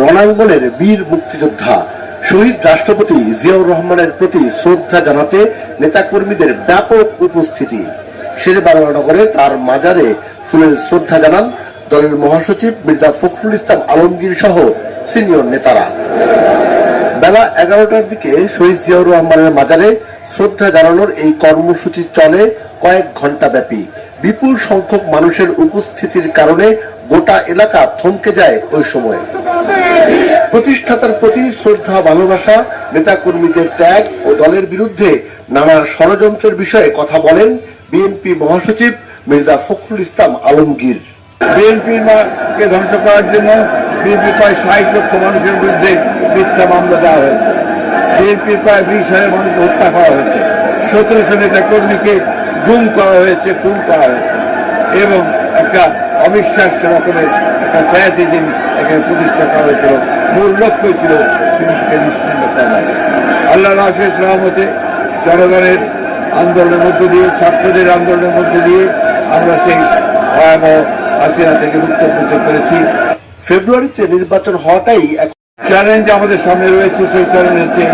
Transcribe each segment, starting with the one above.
রণাঙ্গনের বীর মুক্তিযোদ্ধা শহীদ রাষ্ট্রপতি জিয়াউর রহমানের প্রতি শ্রদ্ধা জানাতে নেতাকর্মীদের ব্যাপক উপস্থিতি। শের বাংলানগরে তার মাজারে ফুলের শ্রদ্ধা জানান দলের মহাসচিব মির্জা ফখরুল ইসলাম আলমগীর সহ সিনিয়র নেতারা। বেলা এগারোটার দিকে শহীদ জিয়াউর রহমানের মাজারে শ্রদ্ধা জানানোর এই কর্মসূচি চলে কয়েক ঘণ্টা ব্যাপী। বিপুল সংখ্যক মানুষের উপস্থিতির কারণে গোটা এলাকা থমকে যায় ওই সময়। প্রতিষ্ঠাতার প্রতি শ্রদ্ধা, ভালোবাসা, নেতাকর্মীদের ত্যাগ ও দলের বিরুদ্ধে নানা ষড়যন্ত্রের বিষয়ে কথা বলেন বিএনপি মহাসচিব মির্জা ফখরুল ইসলাম আলমগীর। বিএনপির কে ধ্বংস করার জন্য বিএনপি প্রায় ষাট লক্ষ মানুষের বিরুদ্ধে মিথ্যা মামলা দেওয়া হয়েছে। বিএনপির প্রায় বিশ হাজার মানুষকে হত্যা করা হয়েছে। সতেরোশো নেতা কর্মীকে গুম করা হয়েছে, খুন করা হয়েছে এবং একটা অবিশ্বাস্য রকমের একটা ফ্যাসিজম এখানে প্রতিষ্ঠা করা হয়েছিল। মূল লক্ষ্য ছিল বিএনপিকে নিশ্চিন্ন করা আল্লাহ রাশের সহমতে জনগণের আন্দোলনের মধ্য দিয়ে, ছাত্রদের আন্দোলনের মধ্য দিয়ে আমরা সেই ভয়াবহ হাসিনা থেকে মুক্ত করতে পেরেছি। ফেব্রুয়ারিতে নির্বাচন হওয়াটাই চ্যালেঞ্জ আমাদের সামনে রয়েছে। সেই চ্যালেঞ্জ হচ্ছে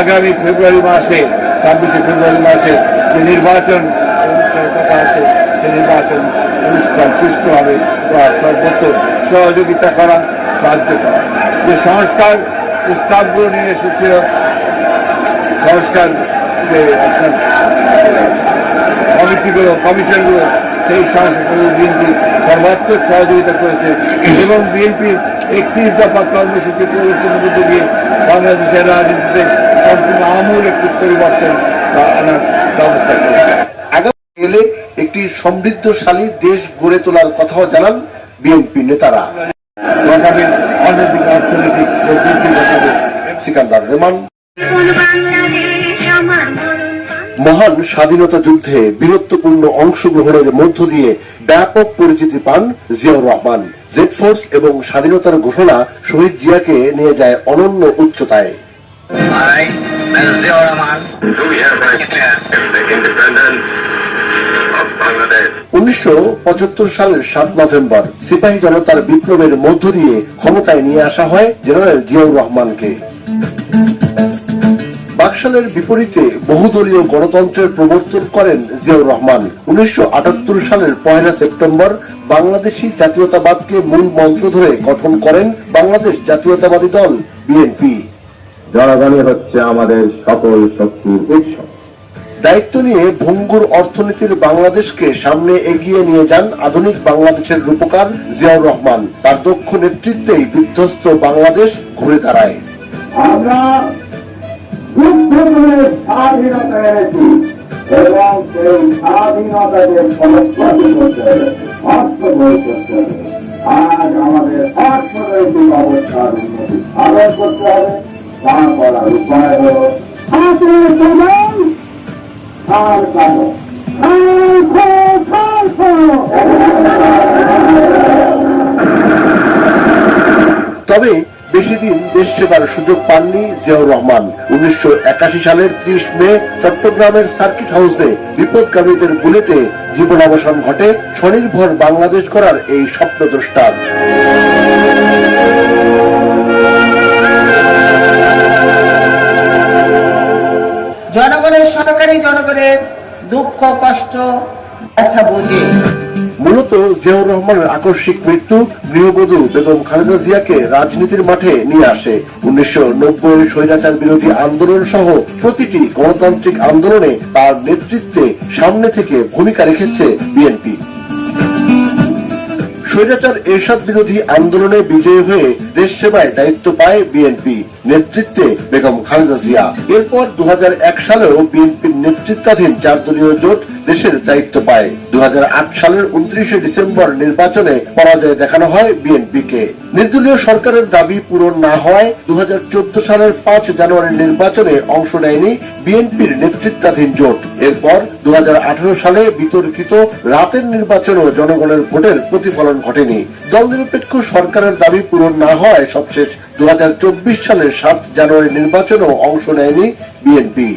আগামী ফেব্রুয়ারি মাসে, ছাব্বিশে ফেব্রুয়ারি মাসে যে নির্বাচন অনুষ্ঠানের কথা আছে সেই নির্বাচন অনুষ্ঠান সুষ্ঠুভাবে করা সর্বত্র সহযোগিতা করা, সাহায্য করা। যে সংস্কার প্রস্তাবগুলো নিয়ে এসেছিল, সংস্কার যে আপনার কমিটিগুলো, কমিশনগুলো, সেই সংস্থাগুলো বিএনপি সর্বাত্মক সহযোগিতা করেছে এবং বিএনপির একত্রিশ দফা কর্মসূচি পরিবর্তনের মধ্যে দিয়ে বাংলাদেশের রাজনীতিতে সম্পূর্ণ আমূল একটি পরিবর্তন আনার ব্যবস্থা করেছে। এলে একটি সমৃদ্ধশালী দেশ গড়ে তোলার কথাও জানান বিএনপি নেতারা মহান স্বাধীনতা যুদ্ধে বীরত্বপূর্ণ অংশগ্রহণের মধ্য দিয়ে ব্যাপক পরিচিতি পান জিয়াউর রহমান জেড ফোর্স এবং স্বাধীনতার ঘোষণা শহীদ জিয়াকে নিয়ে যায় অনন্য উচ্চতায় I, Mr. Zia Rahman, do hereby the independence. উনিশশো পঁচাত্তর সালের সাত নভেম্বর, সিপাহী জনতার বিপ্লবের মধ্য দিয়ে ক্ষমতায় নিয়ে আসা হয় জেনারেল জিয়াউর রহমানকে। বাকশালের বিপরীতে বহুদলীয় গণতন্ত্রের প্রবর্তন করেন জিয়াউর রহমান। উনিশশো আটাত্তর সালের পয়লা সেপ্টেম্বর, বাংলাদেশি জাতীয়তাবাদকে মূল মন্ত্র ধরে গঠন করেন বাংলাদেশ জাতীয়তাবাদী দল, বিএনপি। জনগণই হচ্ছে আমাদের সকল শক্তির উৎস। দায়িত্ব নিয়ে ভঙ্গুর অর্থনীতির বাংলাদেশকে সামনে এগিয়ে নিয়ে যান আধুনিক বাংলাদেশের রূপকার জিয়াউর রহমান। তার দক্ষ নেতৃত্বেই বিধ্বস্ত বাংলাদেশ ঘুরে দাঁড়ায়। আমরা আজ আমাদের অর্থনৈতিক অবস্থার উন্নতি সাধন করতে হবে তা করার উপায় হল। হাতের তবে বেশি দিন দেশ সেবার সুযোগ পাননি জিয়াউর রহমান। উনিশশো একাশি সালের ত্রিশ মে চট্টগ্রামের সার্কিট হাউসে বিপদগামীদের বুলেটে জীবন অবসান ঘটে স্বনির্ভর বাংলাদেশ করার এই স্বপ্নদ্রষ্টার জনগণের সরকারি জনগণের দুঃখ, কষ্ট, ব্যথা বোঝে। মূলত জিয়াউর রহমানের আকস্মিক মৃত্যু গৃহবধূ বেগম খালেদা জিয়াকে রাজনীতির মাঠে নিয়ে আসে। উনিশশো নব্বই স্বৈরাচার বিরোধী আন্দোলন সহ প্রতিটি গণতান্ত্রিক আন্দোলনে তার নেতৃত্বে সামনে থেকে ভূমিকা রেখেছে বিএনপি। স্বৈরাচার এরশাদ বিরোধী আন্দোলনে বিজয়ী হয়ে দেশ সেবায় দায়িত্ব পায় বিএনপি, নেতৃত্বে বেগম খালেদা জিয়া। এরপর দু হাজার এক সালেও বিএনপির নেতৃত্বাধীন চার দলীয় জোট দেশের দায়িত্ব পায়। দু হাজার আট সালের উনত্রিশে ডিসেম্বর নির্বাচনে পরাজয় দেখানো হয় বিএনপিকে। নির্দলীয় সরকারের দাবি পূরণ না হওয়ায় দু সালের পাঁচ জানুয়ারি নির্বাচনে অংশ নেয়নি বিএনপির নেতৃত্বাধীন জোট। এরপর দু হাজার আঠারো সালে বিতর্কিত রাতের নির্বাচনেও জনগণের ভোটের প্রতিফলন ঘটেনি। দল নিরপেক্ষ সরকারের দাবি পূরণ না হওয়ায় সবশেষ দু হাজার চব্বিশ সালের সাত জানুয়ারি নির্বাচনেও অংশ নেয়নি বিএনপি।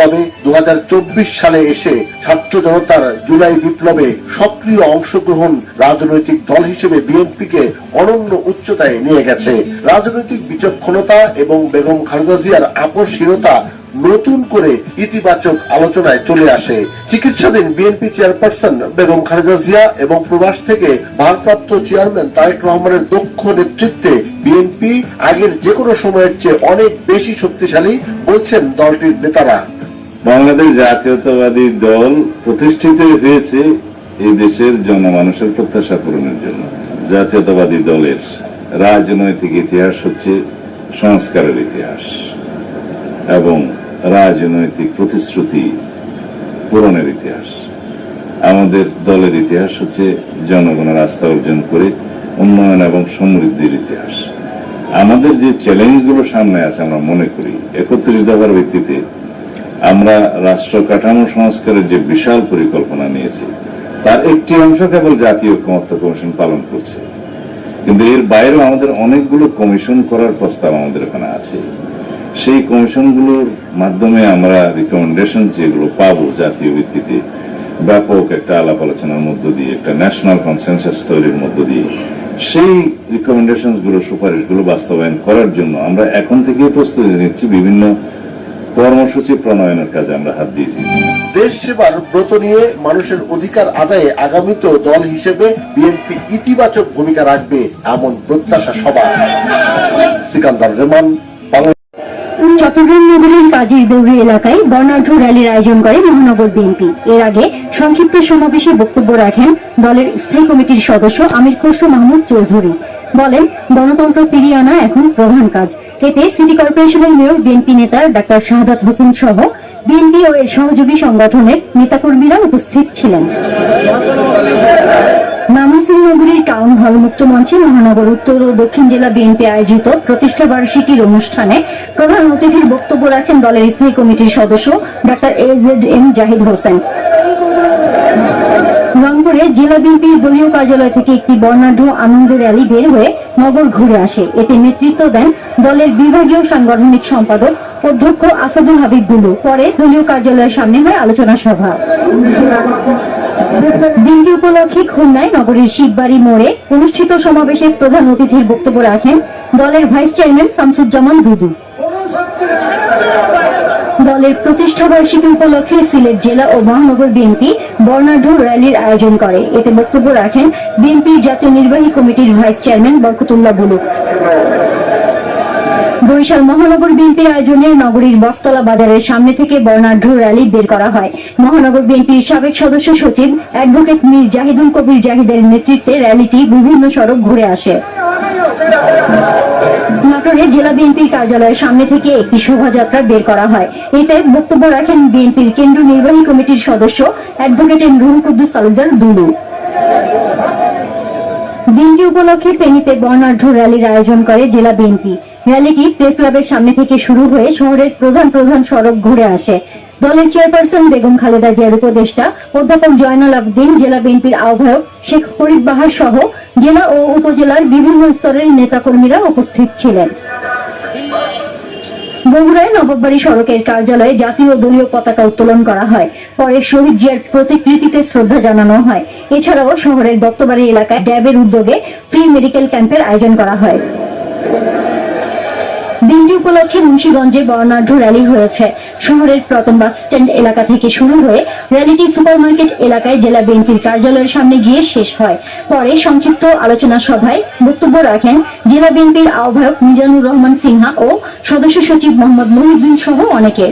তবে দু হাজার চব্বিশ সালে এসে ছাত্র জনতার জুলাই বিপ্লবে সক্রিয় অংশগ্রহণ রাজনৈতিক দল হিসেবে বিএনপিকে অনন্য উচ্চতায় নিয়ে গেছে। রাজনৈতিক বিচক্ষণতা এবং বেগম খালেদা জিয়ার আকর্ষণীয়তা নতুন করে ইতিবাচক আলোচনায় চলে আসে। চিকিৎসাধীন বিএনপি চেয়ারপারসন বেগম খালেদা জিয়া এবং প্রবাস থেকে ভারপ্রাপ্ত চেয়ারম্যান তারেক রহমানের দক্ষ নেতৃত্বে বিএনপি আগের যে কোনো সময়ের চেয়ে অনেক বেশি শক্তিশালী বলছেন দলটির নেতারা। বাংলাদেশ জাতীয়তাবাদী দল প্রতিষ্ঠিত হয়েছে এই দেশের জনমানুষের প্রত্যাশা পূরণের জন্য। জাতীয়তাবাদী দলের রাজনৈতিক ইতিহাস হচ্ছে সংস্কারের ইতিহাস এবং রাজনৈতিক প্রতিশ্রুতি পূরণের ইতিহাস। আমাদের দলের ইতিহাস হচ্ছে জনগণের আস্থা অর্জন করে উন্নয়ন এবং সমৃদ্ধির ইতিহাস। আমাদের যে চ্যালেঞ্জগুলো সামনে আছে আমরা মনে করি। একত্রিশ দফার ভিত্তিতে আমরা রাষ্ট্র কাঠামো সংস্কারের যে বিশাল পরিকল্পনা নিয়েছি, তার একটি অংশ কেবল জাতীয় ঐক্যমত্য কমিশন পালন করছে। কিন্তু এর বাইরেও আমাদের অনেকগুলো কমিশন করার প্রস্তাব আমাদের এখানে আছে। সেই কমিশনগুলোর মাধ্যমে আমরা রিকমেন্ডেশন যেগুলো পাবো জাতীয় ভিত্তিতে, ব্যাপক একটা আলাপ আলোচনার মধ্য দিয়ে, একটা ন্যাশনাল কনসেনসাস তৈরির মধ্য দিয়ে, সেই রিকমেন্ডেশনগুলো সুপারিশগুলো বাস্তবায়ন করার জন্য আমরা এখন থেকে প্রস্তুতি নিচ্ছি বিভিন্ন কর্মসূচি প্রণয়নের কাজে আমরা হাত দিয়েছি। দেশ সেবার ব্রত নিয়ে মানুষের অধিকার আদায়ে আগামীতেও দল হিসেবে বিএনপি ইতিবাচক ভূমিকা রাখবে এমন প্রত্যাশা সবার। সিকান্দার বাংলা চট্টগ্রাম নগরীর কাজীর দৌড়ি এলাকায় বর্ণাঢ্য র্যালির আয়োজন করে মহানগর বিএনপি। এর আগে সংক্ষিপ্ত সমাবেশে বক্তব্য রাখেন দলের স্থায়ী কমিটির সদস্য আমির খসরু মাহমুদ চৌধুরী। বলেন, গণতন্ত্র ফিরিয়ে আনা এখন প্রধান কাজ। এতে সিটি কর্পোরেশনের মেয়র বিএনপি নেতা ডাক্তার শাহাদাত হোসেন সহ বিএনপি ও এর সহযোগী সংগঠনের নেতাকর্মীরা উপস্থিত ছিলেন। নগরীর টাউন হল মুক্ত মঞ্চে মহানগর উত্তর ও দক্ষিণ জেলা বিএনপি আয়োজিত প্রতিষ্ঠা বার্ষিকীর অনুষ্ঠানে প্রধান অতিথির বক্তব্য রাখেন দলের স্থায়ী কমিটির সদস্য doctor A Z M Zahid Hossain. রংপুরে জেলা দলীয় কার্যালয় থেকে একটি বর্ণাঢ্য আনন্দ র্যালি বের হয়ে নগর ঘুরে আসে। এতে নেতৃত্ব দেন দলের বিভাগীয় সাংগঠনিক সম্পাদক অধ্যক্ষ আসাদুল হাবিব দুলু। পরে দলীয় কার্যালয়ের সামনে হয় আলোচনা সভা। দিনটি উপলক্ষে খুলনায় নগরীর শিববাড়ি মোড়ে অনুষ্ঠিত সমাবেশে প্রধান অতিথির বক্তব্য রাখেন দলের ভাইস চেয়ারম্যান শামসুজ্জামান দুদু। দলের প্রতিষ্ঠা বার্ষিকী উপলক্ষে সিলেট জেলা ও মহানগর বিএনপি বর্ণাঢ্য র্যালির আয়োজন করে। এতে বক্তব্য রাখেন বিএনপির জাতীয় নির্বাহী কমিটির ভাইস চেয়ারম্যান বরকতুল্লাহ বুলুক। বরিশাল মহানগর বিএনপির আয়োজনে নগরীর বটতলা বাজারের সামনে থেকে বর্ণাঢ্য র্যালি বের করা হয়। মহানগর বিএনপির সাবেক সদস্য সচিব অ্যাডভোকেট মীর জাহিদুল কবির জাহিদের নেতৃত্বে র্যালিটি বিভিন্ন সড়ক ঘুরে আসে। নাটোরে জেলা বিএনপির কার্যালয়ের সামনে থেকে একটি শোভাযাত্রা বের করা হয়। এতে বক্তব্য রাখেন বিএনপির কেন্দ্রীয় নির্বাহী কমিটির সদস্য অ্যাডভোকেট এম রুহুল কুদ্দুস তালুকদার দুলু। দিনটি উপলক্ষে ফেনীতে বর্ণাঢ্য র্যালির আয়োজন করে জেলা বিএনপি। র্যালিটি প্রেস ক্লাবের সামনে থেকে শুরু হয়ে শহরের প্রধান প্রধান সড়ক ঘুরে আসে। দলের চেয়ারপারসন বেগম খালেদা জিয়ার উপদেষ্টা, অধ্যাপক জয়নাল আবদিন, জেলা বিএনপির আহ্বায়ক শেখ ফরিদ বাহার সহ জেলা ও উপজেলার বিভিন্ন স্তরের নেতাকর্মীরা উপস্থিত ছিলেন। বগুড়ায় নবাববাড়ি সড়কের কার্যালয়ে জাতীয় দলীয় পতাকা উত্তোলন করা হয়। পরে শহীদ জিয়ার প্রতিকৃতিতে শ্রদ্ধা জানানো হয়। এছাড়াও শহরের দত্তবাড়ি এলাকায় ড্যাবের উদ্যোগে ফ্রি মেডিকেল ক্যাম্পের আয়োজন করা হয়। দিনটি উপলক্ষে মুন্সিগঞ্জে বর্ণাঢ্য র্যালি হয়েছে। শহরের প্রথম বাস স্ট্যান্ড এলাকা থেকে শুরু হয়ে র্যালিটি সুপারমার্কেট এলাকায় জেলা বিএনপির কার্যালয়ের সামনে গিয়ে শেষ হয়। পরে সংক্ষিপ্ত আলোচনা সভায় বক্তব্য রাখেন জেলা বিএনপির আহ্বায়ক মিজানুর রহমান সিনহা ও সদস্য সচিব মোহাম্মদ মহিউদ্দিন সহ অনেকে।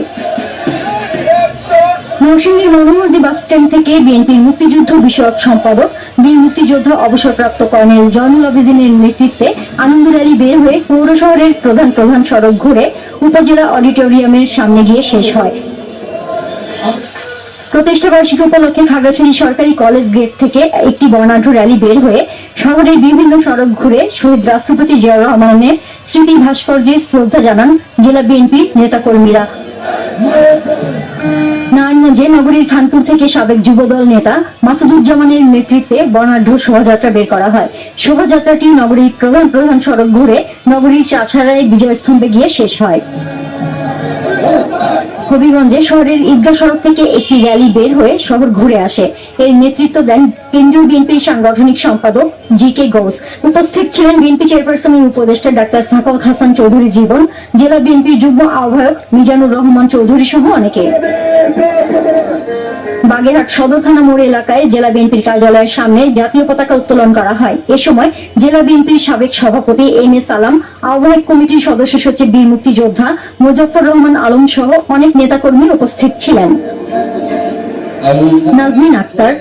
নরসিংদীর মনোমর্দি বাস স্ট্যান্ড থেকে বিএনপির মুক্তিযুদ্ধ বিষয়ক সম্পাদক, বীর মুক্তিযোদ্ধা অবসরপ্রাপ্ত কর্নেল জয়নুল আবেদিনের নেতৃত্বে আনন্দ র্যালি বের হয়ে পৌর শহরের প্রধান প্রধান সড়ক ঘুরে উপজেলা অডিটোরিয়ামের সামনে গিয়ে শেষ হয়। প্রতিষ্ঠা বার্ষিকী উপলক্ষে খাগড়াছড়ি সরকারি কলেজ গেট থেকে একটি বর্ণাঢ্য র্যালি বের হয়ে শহরের বিভিন্ন সড়ক ঘুরে শহীদ রাষ্ট্রপতি জিয়াউর রহমানের স্মৃতি ভাস্কর্যে শ্রদ্ধা জানান জেলা বিএনপির নেতাকর্মীরা। নারায়ণগঞ্জে নগরীর খানপুর থেকে সাবেক যুবদল নেতা মাসুদুজ্জামানের নেতৃত্বে বর্ণাঢ্য শোভাযাত্রা বের করা হয়। শোভাযাত্রাটি নগরীর প্রধান প্রধান সড়ক ঘুরে নগরীর চাছাড়ায় বিজয় স্তম্ভে গিয়ে শেষ হয়। হবিগঞ্জে শহরের ঈদগাহ সড়ক থেকে একটি র্যালি বের হয়ে শহর ঘুরে আসে। এর নেতৃত্ব দেন কেন্দ্রীয় বিএনপির সাংগঠনিক সম্পাদক জি কে ঘোষ। উপস্থিত ছিলেন বিএনপি চেয়ারপারসনের উপদেষ্টা ডাক্তার সাকাউত হাসান চৌধুরী জীবন, জেলা বিএনপির যুগ্ম আহ্বায়ক মিজানুর রহমান চৌধুরী সহ অনেকে। বাগেরহাট সদর থানা মোড় এলাকায় জেলা বিএনপির কার্যালয়ের সামনে জাতীয় পতাকা উত্তোলন করা হয়। এ সময় জেলা বিএনপির সাবেক সভাপতি এম এস সালাম আহ্বায়ক কমিটির সদস্য সচিব বীর মুক্তিযোদ্ধা মুজফর রহমান আলম সহ অনেক নেতাকর্মী উপস্থিত ছিলেন। নাজমিন আক্তার